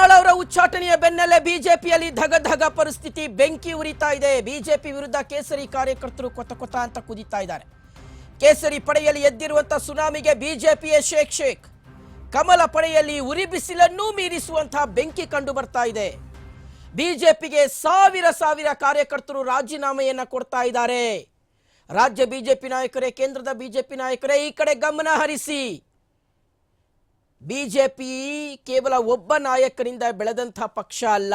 ಯತ್ನಾಳ್ ಅವರ ಉಚ್ಚಾಟನೆಯ ಬೆನ್ನಲ್ಲೇ ಬಿಜೆಪಿಯಲ್ಲಿ ಧಗ ಧಗ ಪರಿಸ್ಥಿತಿ, ಬೆಂಕಿ ಉರಿತಾ ಇದೆ. ಬಿಜೆಪಿ ವಿರುದ್ಧ ಕೇಸರಿ ಕಾರ್ಯಕರ್ತರು ಕೊತ ಕೊತ ಅಂತ ಕುದೀತಾ ಇದ್ದಾರೆ. ಕೇಸರಿ ಪಡೆಯಲ್ಲಿ ಎದ್ದಿರುವಂತಹ ಸುನಾಮಿಗೆ ಬಿಜೆಪಿಯ ಶೇಖ್ ಶೇಖ್ ಕಮಲ ಪಡೆಯಲ್ಲಿ ಉರಿ ಬಿಸಿಲನ್ನೂ ಮೀರಿಸುವಂತಹ ಬೆಂಕಿ ಕಂಡು ಬರ್ತಾ ಇದೆ. ಬಿಜೆಪಿಗೆ ಸಾವಿರ ಸಾವಿರ ಕಾರ್ಯಕರ್ತರು ರಾಜೀನಾಮೆಯನ್ನ ಕೊಡ್ತಾ ಇದ್ದಾರೆ. ರಾಜ್ಯ ಬಿಜೆಪಿ ನಾಯಕರೇ, ಕೇಂದ್ರದ ಬಿಜೆಪಿ ನಾಯಕರೇ, ಈ ಕಡೆ ಗಮನ ಹರಿಸಿ. ಬಿಜೆಪಿ ಕೇವಲ ಒಬ್ಬ ನಾಯಕರಿಂದ ಬೆಳೆದಂಥ ಪಕ್ಷ ಅಲ್ಲ.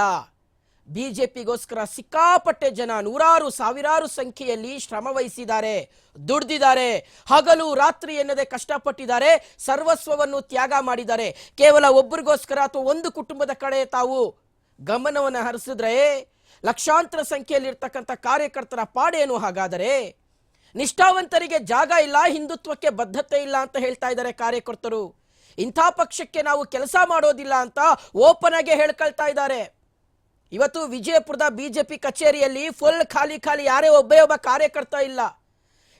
ಬಿಜೆಪಿಗೋಸ್ಕರ ಸಿಕ್ಕಾಪಟ್ಟೆ ಜನ ನೂರಾರು ಸಾವಿರಾರು ಸಂಖ್ಯೆಯಲ್ಲಿ ಶ್ರಮ ವಹಿಸಿದ್ದಾರೆ, ದುಡ್ದಿದ್ದಾರೆ, ಹಗಲು ರಾತ್ರಿ ಎನ್ನದೆ ಕಷ್ಟಪಟ್ಟಿದ್ದಾರೆ, ಸರ್ವಸ್ವವನ್ನು ತ್ಯಾಗ ಮಾಡಿದ್ದಾರೆ. ಕೇವಲ ಒಬ್ಬರಿಗೋಸ್ಕರ ಅಥವಾ ಒಂದು ಕುಟುಂಬದ ಕಡೆ ತಾವು ಗಮನವನ್ನು ಹರಿಸಿದ್ರೆ ಲಕ್ಷಾಂತರ ಸಂಖ್ಯೆಯಲ್ಲಿರ್ತಕ್ಕಂಥ ಕಾರ್ಯಕರ್ತರ ಪಾಡೇನು ಹಾಗಾದರೆ? ನಿಷ್ಠಾವಂತರಿಗೆ ಜಾಗ ಇಲ್ಲ, ಹಿಂದುತ್ವಕ್ಕೆ ಬದ್ಧತೆ ಇಲ್ಲ ಅಂತ ಹೇಳ್ತಾ ಇದ್ದಾರೆ ಕಾರ್ಯಕರ್ತರು. ಇಂಥ ಪಕ್ಷಕ್ಕೆ ನಾವು ಕೆಲಸ ಮಾಡೋದಿಲ್ಲ ಅಂತ ಓಪನ್ ಆಗಿ ಹೇಳ್ಕೊಳ್ತಾ ಇದ್ದಾರೆ. ಇವತ್ತು ವಿಜಯಪುರದ ಬಿಜೆಪಿ ಕಚೇರಿಯಲ್ಲಿ ಫುಲ್ ಖಾಲಿ ಖಾಲಿ ಯಾರೇ ಒಬ್ಬೇ ಒಬ್ಬ ಕಾರ್ಯಕರ್ತ ಇಲ್ಲ.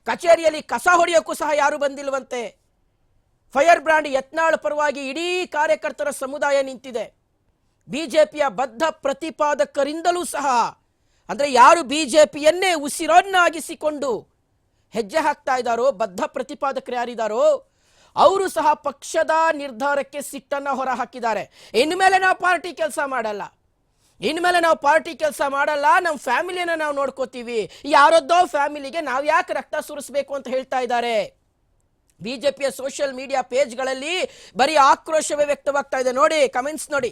ಕಚೇರಿಯಲ್ಲಿ ಕಸ ಹೊಡೆಯೋಕ್ಕೂ ಸಹ ಯಾರು ಬಂದಿಲ್ವಂತೆ. ಫೈರ್ ಬ್ರ್ಯಾಂಡ್ ಯತ್ನಾಳ್ ಪರವಾಗಿ ಇಡೀ ಕಾರ್ಯಕರ್ತರ ಸಮುದಾಯ ನಿಂತಿದೆ. ಬಿಜೆಪಿಯ ಬದ್ಧ ಪ್ರತಿಪಾದಕರಿಂದಲೂ ಸಹ. ಅಂದರೆ ಯಾರು ಬಿಜೆಪಿಯನ್ನೇ ಉಸಿರನ್ನಾಗಿಸಿಕೊಂಡು ಹೆಜ್ಜೆ ಹಾಕ್ತಾ ಇದ್ದಾರೋ, ಬದ್ಧ ಪ್ರತಿಪಾದಕರು ಯಾರಿದ್ದಾರೋ ಅವರು ಸಹ ಪಕ್ಷದ ನಿರ್ಧಾರಕ್ಕೆ ಸಿಟ್ಟನ್ನು ಹೊರ ಹಾಕಿದ್ದಾರೆ ಇನ್ಮೇಲೆ ನಾವು ಪಾರ್ಟಿ ಕೆಲಸ ಮಾಡಲ್ಲ. ಇನ್ಮೇಲೆ ನಾವು ಪಾರ್ಟಿ ಕೆಲಸ ಮಾಡಲ್ಲ ನಮ್ಮ ಫ್ಯಾಮಿಲಿಯನ್ನು ನಾವು ನೋಡ್ಕೋತೀವಿ. ಯಾರದ್ದೋ ಫ್ಯಾಮಿಲಿಗೆ ನಾವು ಯಾಕೆ ರಕ್ತ ಸುರಿಸ್ಬೇಕು ಅಂತ ಹೇಳ್ತಾ ಇದ್ದಾರೆ. ಬಿಜೆಪಿಯ ಸೋಷಿಯಲ್ ಮೀಡಿಯಾ ಪೇಜ್ಗಳಲ್ಲಿ ಬರೀ ಆಕ್ರೋಶವೇ ವ್ಯಕ್ತವಾಗ್ತಾ ಇದೆ. ನೋಡಿ, ಕಮೆಂಟ್ಸ್ ನೋಡಿ.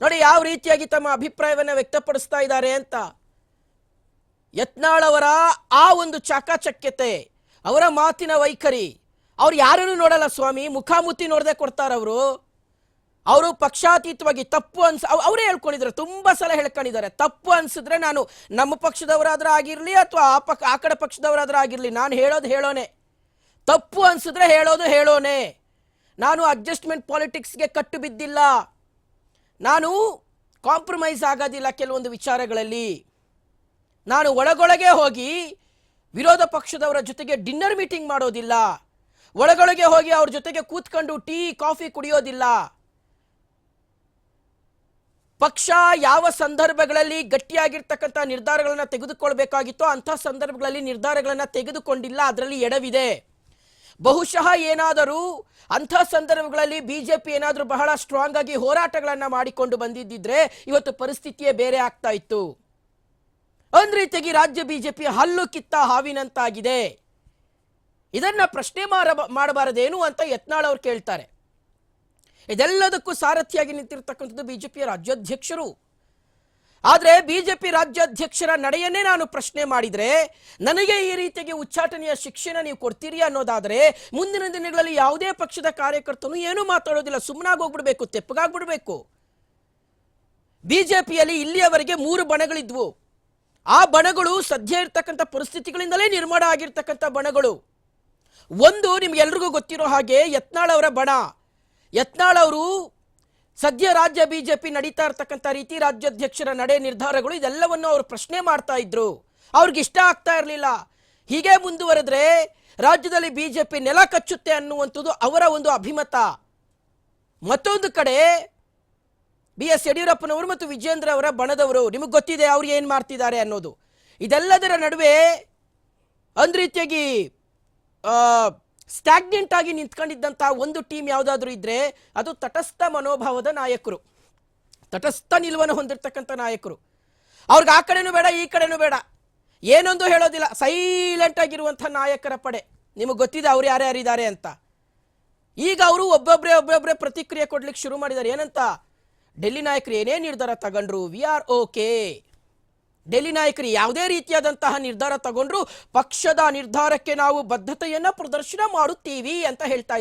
ನೋಡಿ, ಯಾವ ರೀತಿಯಾಗಿ ತಮ್ಮ ಅಭಿಪ್ರಾಯವನ್ನು ವ್ಯಕ್ತಪಡಿಸ್ತಾ ಇದ್ದಾರೆ ಅಂತ. ಯತ್ನಾಳ್ ಅವರ ಆ ಒಂದು ಚಾಕಚಕ್ಯತೆ, ಅವರ ಮಾತಿನ ವೈಖರಿ ಅವ್ರು ಯಾರನ್ನು ನೋಡಲ್ಲ ಸ್ವಾಮಿ ಮುಖಾಮುಖಿ ನೋಡದೆ ಕೊಡ್ತಾರ ಅವರು. ಅವರು ಪಕ್ಷಾತೀತವಾಗಿ ತಪ್ಪು ಅನ್ಸ, ಅವ್- ಅವರೇ ಹೇಳ್ಕೊಂಡಿದ್ದಾರೆ, ತುಂಬಾ ಸಲ ಹೇಳ್ಕೊಂಡಿದ್ದಾರೆ. ತಪ್ಪು ಅನ್ಸಿದ್ರೆ ನಾನು ನಮ್ಮ ಪಕ್ಷದವರಾದ್ರೂ ಆಗಿರಲಿ ಅಥವಾ ಆ ಪಕ್ಕ ಆ ಕಡೆ ಪಕ್ಷದವರಾದ್ರೂ ಆಗಿರಲಿ, ನಾನು ಹೇಳೋದು ಹೇಳೋನೆ. ತಪ್ಪು ಅನ್ಸಿದ್ರೆ ಹೇಳೋದು ಹೇಳೋನೆ. ನಾನು ಅಡ್ಜಸ್ಟ್ಮೆಂಟ್ ಪಾಲಿಟಿಕ್ಸ್ಗೆ ಕಟ್ಟು ಬಿದ್ದಿಲ್ಲ. ನಾನು ಕಾಂಪ್ರಮೈಸ್ ಆಗೋದಿಲ್ಲ ಕೆಲವೊಂದು ವಿಚಾರಗಳಲ್ಲಿ. ನಾನು ಒಳಗೊಳಗೆ ಹೋಗಿ ವಿರೋಧ ಪಕ್ಷದವರ ಜೊತೆಗೆ ಡಿನ್ನರ್ ಮೀಟಿಂಗ್ ಮಾಡೋದಿಲ್ಲ. ಒಳಗೊಳಗೆ ಹೋಗಿ ಅವ್ರ ಜೊತೆಗೆ ಕೂತ್ಕೊಂಡು ಟೀ, ಕಾಫಿ ಕುಡಿಯೋದಿಲ್ಲ. ಪಕ್ಷ ಯಾವ ಸಂದರ್ಭಗಳಲ್ಲಿ ಗಟ್ಟಿಯಾಗಿರ್ತಕ್ಕಂಥ ನಿರ್ಧಾರಗಳನ್ನು ತೆಗೆದುಕೊಳ್ಬೇಕಾಗಿತ್ತೋ ಅಂಥ ಸಂದರ್ಭಗಳಲ್ಲಿ ನಿರ್ಧಾರಗಳನ್ನು ತೆಗೆದುಕೊಂಡಿಲ್ಲ, ಅದರಲ್ಲಿ ಎಡವಿದೆ. ಬಹುಶಃ ಏನಾದರೂ ಅಂಥ ಸಂದರ್ಭಗಳಲ್ಲಿ ಬಿಜೆಪಿ ಏನಾದರೂ ಬಹಳ ಸ್ಟ್ರಾಂಗ್ ಆಗಿ ಹೋರಾಟಗಳನ್ನು ಮಾಡಿಕೊಂಡು ಬಂದಿದ್ದಿದ್ರೆ ಇವತ್ತು ಪರಿಸ್ಥಿತಿಯೇ ಬೇರೆ ಆಗ್ತಾ ಇತ್ತು. ಒಂದ್ ರೀತಿಯಾಗಿ ರಾಜ್ಯ ಬಿಜೆಪಿ ಹಲ್ಲು ಕಿತ್ತ ಹಾವಿನಂತಾಗಿದೆ. ಇದನ್ನ ಪ್ರಶ್ನೆ ಮಾಡಬಾರದೇನು ಅಂತ ಯತ್ನಾಳ್ ಅವರು ಕೇಳ್ತಾರೆ. ಇದೆಲ್ಲದಕ್ಕೂ ಸಾರಥಿಯಾಗಿ ನಿಂತಿರ್ತಕ್ಕಂಥದ್ದು ಬಿಜೆಪಿಯ ರಾಜ್ಯಾಧ್ಯಕ್ಷರು. ಆದರೆ ಬಿಜೆಪಿ ರಾಜ್ಯಾಧ್ಯಕ್ಷರ ನಡೆಯನ್ನೇ ನಾನು ಪ್ರಶ್ನೆ ಮಾಡಿದರೆ, ನನಗೆ ಈ ರೀತಿಯಾಗಿ ಉಚ್ಚಾಟನೆಯ ಶಿಕ್ಷಣ ನೀವು ಕೊಡ್ತೀರಿ ಅನ್ನೋದಾದರೆ, ಮುಂದಿನ ದಿನಗಳಲ್ಲಿ ಯಾವುದೇ ಪಕ್ಷದ ಕಾರ್ಯಕರ್ತನು ಏನೂ ಮಾತಾಡೋದಿಲ್ಲ ಸುಮ್ಮನಾಗಿ ಬಿ ತೆಪ್ಪಗಾಗ್ಬಿಡ್ಬೇಕು. ಬಿಜೆಪಿಯಲ್ಲಿ ಇಲ್ಲಿಯವರೆಗೆ ಮೂರು ಬಣಗಳಿದ್ವು. ಆ ಬಣಗಳು ಸದ್ಯ ಇರ್ತಕ್ಕಂಥ ಪರಿಸ್ಥಿತಿಗಳಿಂದಲೇ ನಿರ್ಮಾಣ ಆಗಿರ್ತಕ್ಕಂಥ ಬಣಗಳು. ಒಂದು ನಿಮಗೆಲ್ರಿಗೂ ಗೊತ್ತಿರೋ ಹಾಗೆ ಯತ್ನಾಳ್ ಅವರ ಬಣ ಯತ್ನಾಳ್ ಅವರು ಸದ್ಯ ರಾಜ್ಯ ಬಿ ಜೆ ಪಿ ನಡೀತಾ ಇರ್ತಕ್ಕಂಥ ರೀತಿ ರಾಜ್ಯಾಧ್ಯಕ್ಷರ ನಡೆ ನಿರ್ಧಾರಗಳು ಇದೆಲ್ಲವನ್ನು ಅವರು ಪ್ರಶ್ನೆ ಮಾಡ್ತಾ ಇದ್ರು. ಅವ್ರಿಗೆ ಇಷ್ಟ ಆಗ್ತಾ ಇರಲಿಲ್ಲ. ಹೀಗೆ ಮುಂದುವರೆದ್ರೆ ರಾಜ್ಯದಲ್ಲಿ ಬಿ ಜೆ ಪಿ ನೆಲ ಕಚ್ಚುತ್ತೆ ಅನ್ನುವಂಥದ್ದು ಅವರ ಒಂದು ಅಭಿಮತ. ಮತ್ತೊಂದು ಕಡೆ ಬಿ ಎಸ್ ಯಡಿಯೂರಪ್ಪನವರು ಮತ್ತು ವಿಜೇಂದ್ರ ಅವರ ಬಣದವರು, ನಿಮಗೆ ಗೊತ್ತಿದೆ ಅವ್ರು ಏನು ಮಾಡ್ತಿದ್ದಾರೆ ಅನ್ನೋದು. ಇದೆಲ್ಲದರ ನಡುವೆ ಒಂದು ಸ್ಟ್ಯಾಗ್ನೆಂಟ್ ಆಗಿ ನಿಂತ್ಕೊಂಡಿದ್ದಂತಹ ಒಂದು ಟೀಮ್ ಯಾವುದಾದ್ರೂ ಇದ್ರೆ ಅದು ತಟಸ್ಥ ಮನೋಭಾವದ ನಾಯಕರು. ತಟಸ್ಥ ನಿಲುವನ್ನು ಹೊಂದಿರತಕ್ಕಂಥ ನಾಯಕರು. ಅವ್ರಿಗೆ ಆ ಕಡೆನೂ ಬೇಡ, ಈ ಕಡೆನೂ ಬೇಡ. ಏನೊಂದು ಹೇಳೋದಿಲ್ಲ ಸೈಲೆಂಟ್ ಆಗಿರುವಂಥ ನಾಯಕರ ಪಡೆ. ನಿಮಗೆ ಗೊತ್ತಿದೆ ಅವ್ರು ಯಾರ್ಯಾರಿದ್ದಾರೆ ಅಂತ. ಈಗ ಅವರು ಒಬ್ಬೊಬ್ಬರೇ ಒಬ್ಬೊಬ್ಬರೇ ಪ್ರತಿಕ್ರಿಯೆ ಕೊಡ್ಲಿಕ್ಕೆ ಶುರು ಮಾಡಿದ್ದಾರೆ ಏನಂತ? ಡೆಲ್ಲಿ ನಾಯಕರು ಏನೇ ನಿರ್ಧಾರ ತಗೊಂಡ್ರು? ವಿ ಆರ್ ಓಕೆ ಡೆಲ್ಲಿ ನಾಯಕರು ಯಾವುದೇ ರೀತಿಯಾದಂತಹ ನಿರ್ಧಾರ ತಗೊಂಡ್ರು ಪಕ್ಷದ ನಿರ್ಧಾರಕ್ಕೆ ನಾವು ಬದ್ಧತೆಯನ್ನ ಪ್ರದರ್ಶನ ಮಾಡುತ್ತೀವಿ ಅಂತ ಹೇಳ್ತಾ